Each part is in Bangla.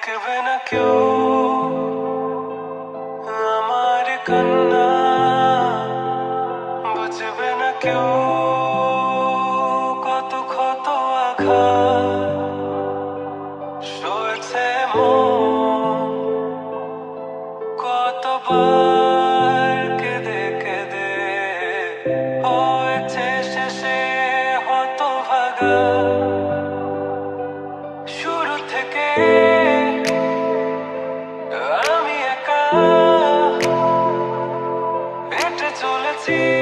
দেখবে না কেউ আমার কান্না বুঝবে না কেউ কত ক্ষত আঘাত সরছে মন কতবার So let's see.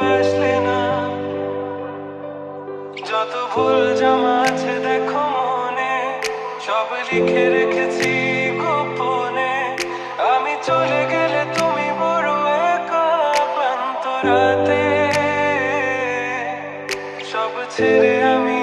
বাসলে না। যত ভুল জমা আছে দেখো মনে, সব লিখে রেখেছি গোপনে। আমি চলে গেলে তুমি বড় একা ক্লান্ত রাতে। সব ছেড়ে আমি